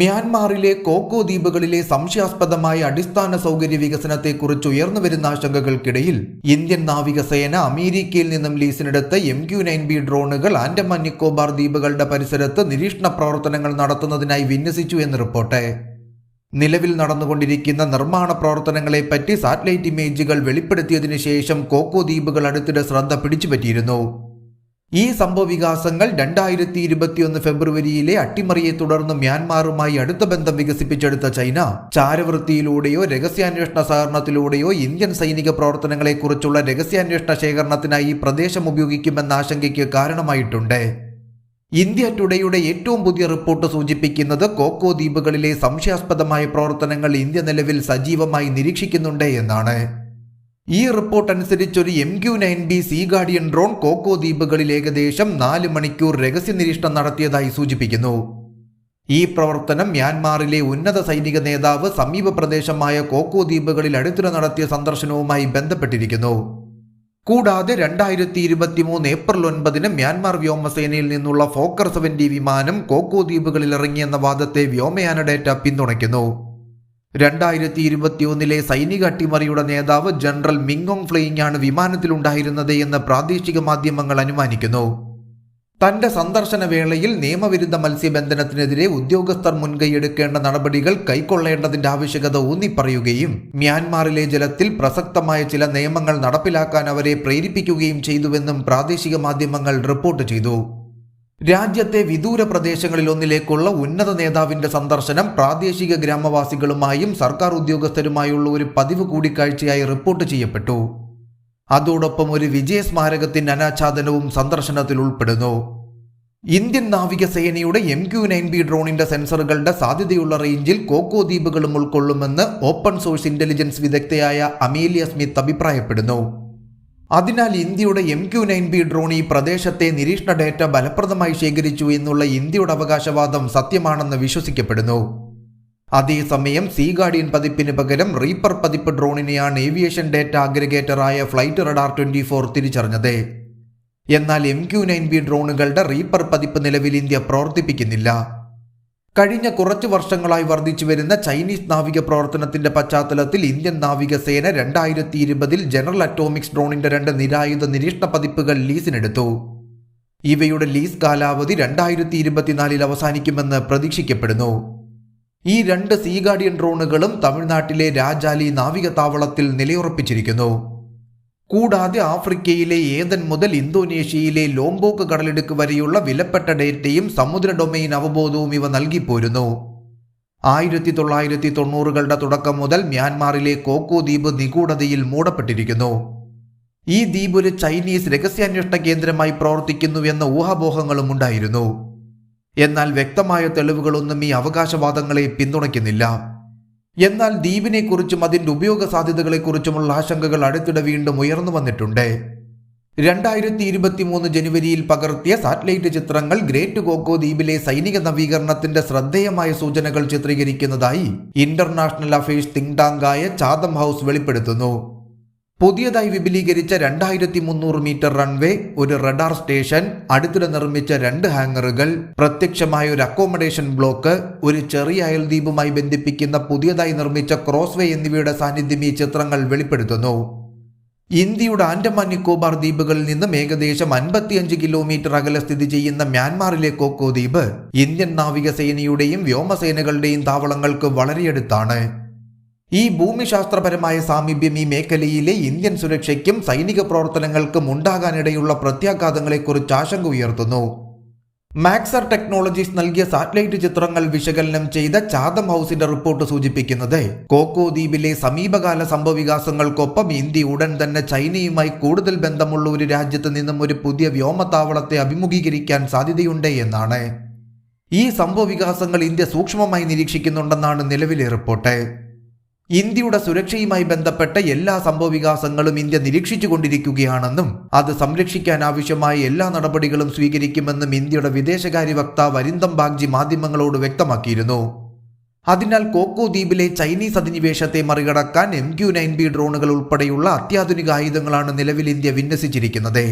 മ്യാൻമാറിലെ coco ദ്വീപുകളിലെ സംശയാസ്പദമായ അടിസ്ഥാന സൗകര്യ വികസനത്തെക്കുറിച്ച് ഉയർന്നുവരുന്ന ആശങ്കകൾക്കിടയിൽ ഇന്ത്യൻ നാവികസേന അമേരിക്കയിൽ നിന്നും ലീസിനെടുത്ത എം ക്യു നയൻ ബി ഡ്രോണുകൾ ആൻഡമാൻ നിക്കോബാർ ദ്വീപുകളുടെ പരിസരത്ത് നിരീക്ഷണ പ്രവർത്തനങ്ങൾ നടത്തുന്നതിനായി വിന്യസിച്ചു എന്ന് റിപ്പോർട്ട്. നിലവിൽ നടന്നുകൊണ്ടിരിക്കുന്ന നിർമ്മാണ പ്രവർത്തനങ്ങളെപ്പറ്റി സാറ്റലൈറ്റ് ഇമേജുകൾ വെളിപ്പെടുത്തിയതിനു ശേഷം കോക്കോ ദ്വീപുകൾ അടുത്തിടെ ശ്രദ്ധ പിടിച്ചുപറ്റിയിരുന്നു. ഈ സംഭവവികാസങ്ങൾ രണ്ടായിരത്തി ഇരുപത്തിയൊന്ന് ഫെബ്രുവരിയിലെ അട്ടിമറിയെ തുടർന്ന് മ്യാൻമാറുമായി അടുത്ത ബന്ധം വികസിപ്പിച്ചെടുത്ത ചൈന ചാരവൃത്തിയിലൂടെയോ രഹസ്യാന്വേഷണ സഹകരണത്തിലൂടെയോ ഇന്ത്യൻ സൈനിക പ്രവർത്തനങ്ങളെക്കുറിച്ചുള്ള രഹസ്യാന്വേഷണ ശേഖരണത്തിനായി ഈ പ്രദേശം ഉപയോഗിക്കുമെന്ന ആശങ്കയ്ക്ക് കാരണമായിട്ടുണ്ട്. ഇന്ത്യ ടുഡേയുടെ ഏറ്റവും പുതിയ റിപ്പോർട്ട് സൂചിപ്പിക്കുന്നത് കോക്കോ ദ്വീപുകളിലെ സംശയാസ്പദമായ പ്രവർത്തനങ്ങൾ ഇന്ത്യ നിലവിൽ സജീവമായി നിരീക്ഷിക്കുന്നുണ്ട് എന്നാണ്. ഈ റിപ്പോർട്ട് അനുസരിച്ച് ഒരു M Q nine B C guardian drone Coco ദ്വീപുകളിൽ ഏകദേശം നാല് മണിക്കൂർ രഹസ്യ നിരീക്ഷണം നടത്തിയതായി സൂചിപ്പിക്കുന്നു. ഈ പ്രവർത്തനം മ്യാൻമാറിലെ ഉന്നത സൈനിക നേതാവ് സമീപ പ്രദേശമായ കോക്കോ ദ്വീപുകളിൽ അടുത്തിടെ നടത്തിയ സന്ദർശനവുമായി ബന്ധപ്പെട്ടിരിക്കുന്നു. കൂടാതെ രണ്ടായിരത്തി ഇരുപത്തി മൂന്ന് ഏപ്രിൽ ഒൻപതിന് മ്യാൻമാർ വ്യോമസേനയിൽ നിന്നുള്ള ഫോക്കർ സെവന്റി വിമാനം കോക്കോ ദ്വീപുകളിൽ ഇറങ്ങിയെന്ന വാദത്തെ വ്യോമയാന ഡേറ്റ പിന്തുണയ്ക്കുന്നു. രണ്ടായിരത്തി ഇരുപത്തിയൊന്നിലെ സൈനിക അട്ടിമറിയുടെ നേതാവ് ജനറൽ മിങ്ങോങ് ഫ്ലെയിങ് ആണ് വിമാനത്തിലുണ്ടായിരുന്നത് എന്ന് പ്രാദേശിക മാധ്യമങ്ങൾ അനുമാനിക്കുന്നു. തന്റെ സന്ദർശന വേളയിൽ നിയമവിരുദ്ധ മത്സ്യബന്ധനത്തിനെതിരെ ഉദ്യോഗസ്ഥർ മുൻകൈയെടുക്കേണ്ട നടപടികൾ കൈക്കൊള്ളേണ്ടതിന്റെ ആവശ്യകത ഊന്നിപ്പറയുകയും മ്യാൻമാറിലെ ജലത്തിൽ പ്രസക്തമായ ചില നിയമങ്ങൾ നടപ്പിലാക്കാൻ അവരെ പ്രേരിപ്പിക്കുകയും ചെയ്തുവെന്നും പ്രാദേശിക മാധ്യമങ്ങൾ റിപ്പോർട്ട് ചെയ്തു. രാജ്യത്തെ വിദൂര പ്രദേശങ്ങളിലൊന്നിലേക്കുള്ള ഉന്നത നേതാവിന്റെ സന്ദർശനം പ്രാദേശിക ഗ്രാമവാസികളുമായും സർക്കാർ ഉദ്യോഗസ്ഥരുമായുള്ള ഒരു പതിവ് കൂടിക്കാഴ്ചയായി റിപ്പോർട്ട് ചെയ്യപ്പെട്ടു. അതോടൊപ്പം ഒരു വിജയ സ്മാരകത്തിന്റെ അനാച്ഛാദനവും സന്ദർശനത്തിൽ ഉൾപ്പെടുന്നു. ഇന്ത്യൻ നാവികസേനയുടെ എം ക്യു നയൻ ബി ഡ്രോണിന്റെ സെൻസറുകളുടെ സാധ്യതയുള്ള റേഞ്ചിൽ കോക്കോ ദ്വീപുകളും ഉൾക്കൊള്ളുമെന്ന് ഓപ്പൺ സോഴ്സ് ഇന്റലിജൻസ് വിദഗ്ധയായ അമീലിയ സ്മിത്ത് അഭിപ്രായപ്പെടുന്നു. അതിനാൽ ഇന്ത്യയുടെ M Q nine B drone ഈ പ്രദേശത്തെ നിരീക്ഷണ ഡേറ്റ ഫലപ്രദമായി ശേഖരിച്ചു എന്നുള്ള ഇന്ത്യയുടെ അവകാശവാദം സത്യമാണെന്ന് വിശ്വസിക്കപ്പെടുന്നു. അതേസമയം സീ ഗാർഡിയൻ പതിപ്പിന് പകരം റീപ്പർ പതിപ്പ് ഡ്രോണിനെയാണ് ഏവിയേഷൻ ഡേറ്റ അഗ്രഗേറ്ററായ ഫ്ലൈറ്റ് റഡാർ ട്വന്റി ഫോർ തിരിച്ചറിഞ്ഞത്. എന്നാൽ എം ക്യു നയൻ ബി ഡ്രോണുകളുടെ റീപ്പർ പതിപ്പ് നിലവിൽ ഇന്ത്യ പ്രവർത്തിപ്പിക്കുന്നില്ല. കഴിഞ്ഞ കുറച്ചു വർഷങ്ങളായി വർദ്ധിച്ചു വരുന്ന ചൈനീസ് നാവിക പ്രവർത്തനത്തിന്റെ പശ്ചാത്തലത്തിൽ ഇന്ത്യൻ നാവികസേന രണ്ടായിരത്തി ഇരുപതിൽ ജനറൽ അറ്റോമിക്സ് ഡ്രോണിന്റെ രണ്ട് നിരായുധ നിരീക്ഷണ പതിപ്പുകൾ ലീസിനെടുത്തു. ഇവയുടെ ലീസ് കാലാവധി രണ്ടായിരത്തി ഇരുപത്തിനാലിൽ അവസാനിക്കുമെന്ന് പ്രതീക്ഷിക്കപ്പെടുന്നു. ഈ രണ്ട് സീ ഗാർഡിയൻ ഡ്രോണുകളും തമിഴ്നാട്ടിലെ രാജാലി നാവിക താവളത്തിൽ നിലയുറപ്പിച്ചിരിക്കുന്നു. കൂടാതെ ആഫ്രിക്കയിലെ ഏതൻ മുതൽ ഇന്തോനേഷ്യയിലെ ലോംബോക്ക് കടലിടുക്ക് വരെയുള്ള വിലപ്പെട്ട ഡേറ്റയും സമുദ്ര ഡൊമെയിൻ അവബോധവും ഇവ നൽകിപ്പോരുന്നു. ആയിരത്തി തൊള്ളായിരത്തി തൊണ്ണൂറുകളുടെ തുടക്കം മുതൽ മ്യാൻമാറിലെ കോക്കോ ദ്വീപ് നിഗൂഢതയിൽ മൂടപ്പെട്ടിരിക്കുന്നു. ഈ ദ്വീപ് ഒരു ചൈനീസ് രഹസ്യാന്വേഷണ കേന്ദ്രമായി പ്രവർത്തിക്കുന്നുവെന്ന ഊഹാപോഹങ്ങളും ഉണ്ടായിരുന്നു. എന്നാൽ വ്യക്തമായ തെളിവുകളൊന്നും ഈ അവകാശവാദങ്ങളെ പിന്തുണയ്ക്കുന്നില്ല. എന്നാൽ ദ്വീപിനെക്കുറിച്ചും അതിന്റെ ഉപയോഗ സാധ്യതകളെക്കുറിച്ചുമുള്ള ആശങ്കകൾ അടുത്തിടെ വീണ്ടും ഉയർന്നു വന്നിട്ടുണ്ട്. രണ്ടായിരത്തി ഇരുപത്തി മൂന്ന് ജനുവരിയിൽ പകർത്തിയ സാറ്റലൈറ്റ് ചിത്രങ്ങൾ ഗ്രേറ്റ് കോക്കോ ദ്വീപിലെ സൈനിക നവീകരണത്തിന്റെ ശ്രദ്ധേയമായ സൂചനകൾ ചിത്രീകരിക്കുന്നതായി ഇന്റർനാഷണൽ അഫയേഴ്സ് തിങ്ടാങ്കായ ചാതം ഹൗസ് വെളിപ്പെടുത്തുന്നു. പുതിയതായി വിപുലീകരിച്ച രണ്ടായിരത്തി മുന്നൂറ് മീറ്റർ റൺവേ ഒരു റഡാർ സ്റ്റേഷൻ അടുത്തിടെ നിർമ്മിച്ച രണ്ട് ഹാങ്ങറുകൾ പ്രത്യക്ഷമായ ഒരു അക്കോമഡേഷൻ ബ്ലോക്ക് ഒരു ചെറിയ അയൽദ്വീപുമായി ബന്ധിപ്പിക്കുന്ന പുതിയതായി നിർമ്മിച്ച ക്രോസ്വേ എന്നിവയുടെ സാന്നിധ്യം ഈ ചിത്രങ്ങൾ വെളിപ്പെടുത്തുന്നു. ഇന്ത്യയുടെ ആൻഡമാൻ നിക്കോബാർ ദ്വീപുകളിൽ നിന്നും ഏകദേശം അൻപത്തിയഞ്ച് കിലോമീറ്റർ അകലെ സ്ഥിതി ചെയ്യുന്ന മ്യാൻമാറിലെ കോക്കോ ദ്വീപ് ഇന്ത്യൻ നാവികസേനയുടെയും വ്യോമസേനകളുടെയും താവളങ്ങൾക്ക് വളരെയടുത്താണ്. ഈ ഭൂമിശാസ്ത്രപരമായ സാമീപ്യം ഈ മേഖലയിലെ ഇന്ത്യൻ സുരക്ഷയ്ക്കും സൈനിക പ്രവർത്തനങ്ങൾക്കും ഉണ്ടാകാനിടയുള്ള പ്രത്യാഘാതങ്ങളെക്കുറിച്ച് ആശങ്ക ഉയർത്തുന്നു. മാക്സർ ടെക്നോളജീസ് നൽകിയ സാറ്റലൈറ്റ് ചിത്രങ്ങൾ വിശകലനം ചെയ്ത ചാതം ഹൗസിന്റെ റിപ്പോർട്ട് സൂചിപ്പിക്കുന്നത് കോക്കോ ദ്വീപിലെ സമീപകാല സംഭവവികാസങ്ങൾക്കൊപ്പം ഇന്ത്യ ഉടൻ തന്നെ ചൈനയുമായി കൂടുതൽ ബന്ധമുള്ള ഒരു രാജ്യത്ത് നിന്നും ഒരു പുതിയ വ്യോമത്താവളത്തെ അഭിമുഖീകരിക്കാൻ സാധ്യതയുണ്ട് എന്നാണ്. ഈ സംഭവവികാസങ്ങൾ ഇന്ത്യ സൂക്ഷ്മമായി നിരീക്ഷിക്കുന്നുണ്ടെന്നാണ് നിലവിലെ റിപ്പോർട്ട്. ഇന്ത്യയുടെ സുരക്ഷയുമായി ബന്ധപ്പെട്ട എല്ലാ സംഭവവികാസങ്ങളും ഇന്ത്യ നിരീക്ഷിച്ചുകൊണ്ടിരിക്കുകയാണെന്നും അത് സംരക്ഷിക്കാൻ ആവശ്യമായ എല്ലാ നടപടികളും സ്വീകരിക്കുമെന്നും ഇന്ത്യയുടെ വിദേശകാര്യ വക്താവ് അരിന്തം ബാഗ്ജി മാധ്യമങ്ങളോട് വ്യക്തമാക്കിയിരുന്നു. അതിനാൽ കോക്കോ ദ്വീപിലെ ചൈനീസ് അധിനിവേശത്തെ മറികടക്കാൻ എം ക്യു നയൻ ബി ഡ്രോണുകൾ ഉൾപ്പെടെയുള്ള അത്യാധുനിക ആയുധങ്ങളാണ് നിലവിൽ ഇന്ത്യ വിന്യസിച്ചിരിക്കുന്നത്.